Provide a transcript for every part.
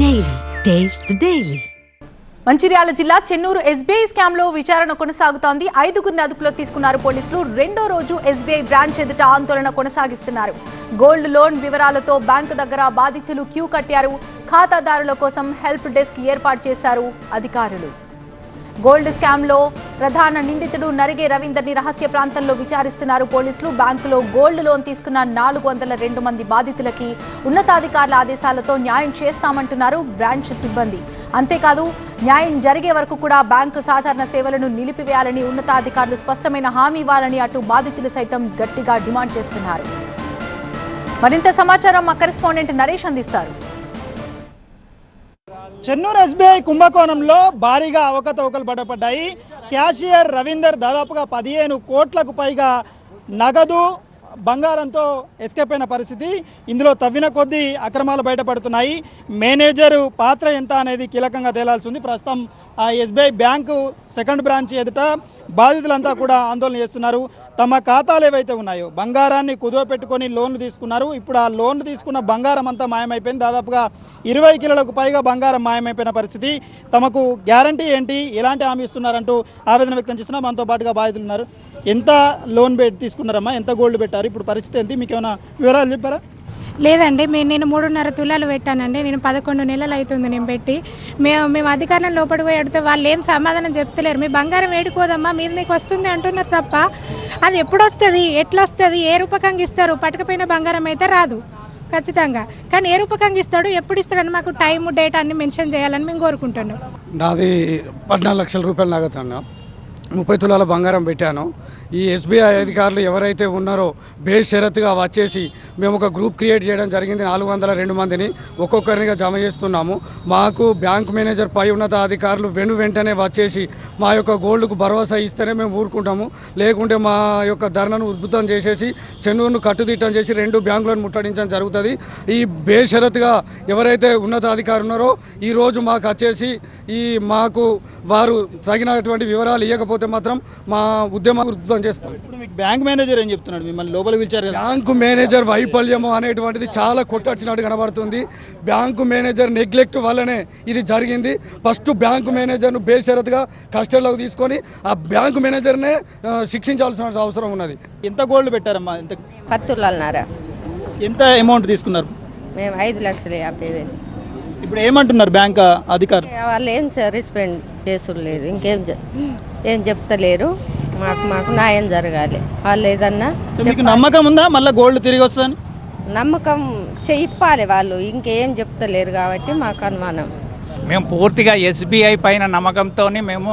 Daily taste the Mancherial జిల్లా Chennur SBI స్కామ్లో విచారణ కొనసాగుతోంది. ఐదుగురిని అదుపులో తీసుకున్నారు పోలీసులు. రెండో రోజు ఎస్బీఐ బ్రాంచ్ ఎదుట ఆందోళన కొనసాగిస్తున్నారు. గోల్డ్ లోన్ వివరాలతో బ్యాంకు దగ్గర బాధితులు క్యూ కట్టారు. ఖాతాదారుల కోసం హెల్ప్ డెస్క్ ఏర్పాటు చేశారు అధికారులు. గోల్డ్ స్కామ్లో ప్రధాన నిందితుడు నరిగే రవీందర్ని రహస్య ప్రాంతంలో విచారిస్తున్నారు పోలీసులు. బ్యాంకులో గోల్డ్ లోన్ తీసుకున్న నాలుగు వందల రెండు మంది బాధితులకి ఉన్నతాధికారుల ఆదేశాలతో న్యాయం చేస్తామంటున్నారు బ్రాంచ్ సిబ్బంది. అంతేకాదు న్యాయం జరిగే వరకు కూడా బ్యాంకు సాధారణ సేవలను నిలిపివేయాలని ఉన్నతాధికారులు స్పష్టమైన హామీ ఇవ్వాలని అటు బాధితులు సైతం గట్టిగా డిమాండ్ చేస్తున్నారు. మరింత సమాచారం మా కరెస్పాండెంట్ నరేష్ అందిస్తారు. చెన్నూరు ఎస్బీఐ కుంభకోణంలో భారీగా అవకతవకలు పడబడ్డాయి క్యాషియర్ రవీందర్ దాదాపుగా పదిహేను కోట్లకు పైగా నగదు బంగారంతో ఎస్కేప్ అయిన పరిస్థితి. ఇందులో తవ్విన కొద్దీ అక్రమాలు బయటపడుతున్నాయి. మేనేజరు పాత్ర ఎంత అనేది కీలకంగా తేలాల్సి ఉంది. ప్రస్తుతం ఎస్బీఐ బ్యాంకు సెకండ్ బ్రాంచ్ ఎదుట బాధితులంతా కూడా ఆందోళన చేస్తున్నారు. తమ ఖాతాలు ఏవైతే ఉన్నాయో బంగారాన్ని కుదువ పెట్టుకొని లోన్లు తీసుకున్నారు. ఇప్పుడు ఆ లోన్లు తీసుకున్న బంగారం అంతా మాయమైపోయింది. దాదాపుగా ఇరవై కిలోలకు పైగా బంగారం మాయమైపోయిన పరిస్థితి. తమకు గ్యారంటీ ఏంటి? ఎలాంటి హామీ ఇస్తున్నారంటూ ఆవేదన వ్యక్తం చేస్తున్నా మనతో పాటుగా బాధితులు ఉన్నారు. ఎంత లోన్ పెట్టి తీసుకున్నారమ్మా? ఎంత గోల్డ్ పెట్టారు? ఇప్పుడు పరిస్థితి ఏంటి? మీకు ఏమైనా వివరాలు చెప్పారా? లేదండి మేము నేను మూడున్నర తులాలు పెట్టానండి నేను పదకొండు నెలలు అవుతుంది నేను పెట్టి. మేము మేము అధికారులను లోపలికి పోయి అడిగితే వాళ్ళు ఏం సమాధానం చెప్తలేరు. మీ బంగారం వేడుకోదమ్మా మీద మీకు వస్తుంది అంటున్నారు తప్ప అది ఎప్పుడు వస్తుంది ఎట్లా వస్తుంది ఏ రూపకంగా ఇస్తారు? పట్టుకపోయిన బంగారం అయితే రాదు ఖచ్చితంగా. కానీ ఏ రూపకంగా ఇస్తాడు ఎప్పుడు ఇస్తాడని మాకు టైం డేట్ అన్ని మెన్షన్ చేయాలని మేము కోరుకుంటున్నాం. నాది పద్నాలుగు లక్షల రూపాయలు నగదన్న ముప్పై తులాల బంగారం పెట్టాను. ఈ ఎస్బీఐ అధికారులు ఎవరైతే ఉన్నారో బేషరత్గా వచ్చేసి మేము ఒక గ్రూప్ క్రియేట్ చేయడం జరిగింది. నాలుగు వందల రెండు మందిని ఒక్కొక్కరినిగా జమ చేస్తున్నాము. మాకు బ్యాంక్ మేనేజర్ పై ఉన్నత అధికారులు వెను వెంటనే వచ్చేసి మా యొక్క గోల్డ్కు భరోసా ఇస్తేనే మేము ఊరుకుంటాము. లేకుంటే మా యొక్క ధరను ఉద్భుతం చేసేసి చెన్నూరును కట్టుదిట్టం చేసి రెండు బ్యాంకులను ముట్టడించడం జరుగుతుంది. ఈ బేషరత్గా ఎవరైతే ఉన్నతాధికారులు ఉన్నారో ఈరోజు మాకు వచ్చేసి ఈ మాకు వారు తగినటువంటి వివరాలు ఇవ్వకపోతే మాత్రం మా ఉద్యమం ఉధృతం చేస్తాం. ఇప్పుడు మీకు బ్యాంక్ మేనేజర్ ఏం చెప్తున్నాడు? మిమ్మల్ని లోపల పిలిచారు కదా. బ్యాంకు మేనేజర్ వైఫల్యము అనేటువంటిది చాలా కొట్టొచ్చినట్టు కనబడుతుంది. బ్యాంకు మేనేజర్ నెగ్లెక్ట్ వల్లనే ఇది జరిగింది. ఫస్ట్ బ్యాంకు మేనేజర్ను బేషరతుగా కస్టడీలోకి తీసుకొని ఆ బ్యాంకు మేనేజర్నే శిక్షించాల్సిన అవసరం ఉన్నది. ఎంత గోల్డ్ పెట్టారమ్మా? ఎంత పత్తులన్నారా ఎంత అమౌంట్ తీసుకున్నారు? మేము ఐదు లక్షల యాభై వేలు. ఇప్పుడు ఏమంటున్నారు బ్యాంక్ అధికారులు? వాళ్ళు ఏం రెస్పెండ్ లేదు. ఇంకేం చె- ఏం చెప్తలేరు. మాకు మాకు న్యాయం జరగాలి. వాళ్ళు ఏదన్నా మీకు నమ్మకం ఉందా? మళ్ళీ గోల్డ్ తిరిగి వస్తుందని? నమ్మకం చెప్పాలి వాళ్ళు. ఇంకేం చెప్తలేరు కాబట్టి మాకు అనుమానం. మేము పూర్తిగా ఎస్బీఐ పైన నమ్మకంతో మేము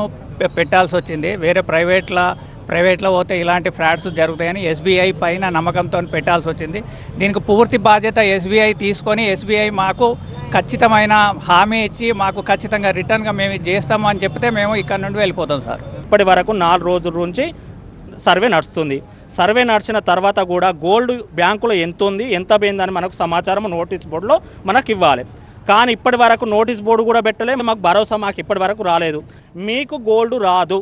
పెట్టాల్సి వచ్చింది. వేరే ప్రైవేట్ల ప్రైవేట్లో పోతే ఇలాంటి ఫ్రాడ్స్ జరుగుతాయని ఎస్బీఐ పైన నమ్మకంతో పెట్టాల్సి వచ్చింది. దీనికి పూర్తి బాధ్యత ఎస్బీఐ తీసుకొని ఎస్బీఐ మాకు ఖచ్చితమైన హామీ ఇచ్చి మాకు ఖచ్చితంగా రిటర్న్గా మేము చేస్తాము అని చెప్తే మేము ఇక్కడ నుండి వెళ్ళిపోతాం సార్. ఇప్పటి వరకు నాలుగు రోజుల నుంచి సర్వే నడుస్తుంది. సర్వే నడిచిన తర్వాత కూడా గోల్డ్ బ్యాంకులో ఎంత ఉంది ఎంత పోయిందని మనకు సమాచారం నోటీస్ బోర్డులో మనకు ఇవ్వాలి. కానీ ఇప్పటి వరకు నోటీస్ బోర్డు కూడా పెట్టలేదు మాకు భరోసా మాకు ఇప్పటి వరకు రాలేదు. మీకు గోల్డ్ రాదు.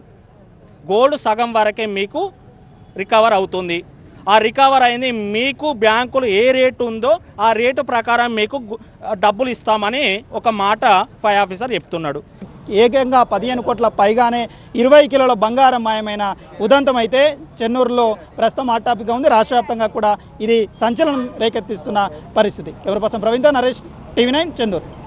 గోల్డ్ సగం వరకే మీకు రికవర్ అవుతుంది. ఆ రికవర్ అయింది మీకు బ్యాంకులు ఏ రేటు ఉందో ఆ రేటు ప్రకారం మీకు డబ్బులు ఇస్తామని ఒక మాట ఫైవ్ ఆఫీసర్ చెప్తున్నాడు. ఏకంగా పదిహేను కోట్ల పైగానే ఇరవై కిలోల బంగారం మాయమైన ఉదంతం అయితే చెన్నూరులో ప్రస్తుతం హాట్ టాపిక్గా ఉంది. రాష్ట్ర వ్యాప్తంగా కూడా ఇది సంచలనం రేకెత్తిస్తున్న పరిస్థితి. ఎవరి కోసం ప్రవీణ్తో నరేష్ టీవీ నైన్ చెన్నూరు.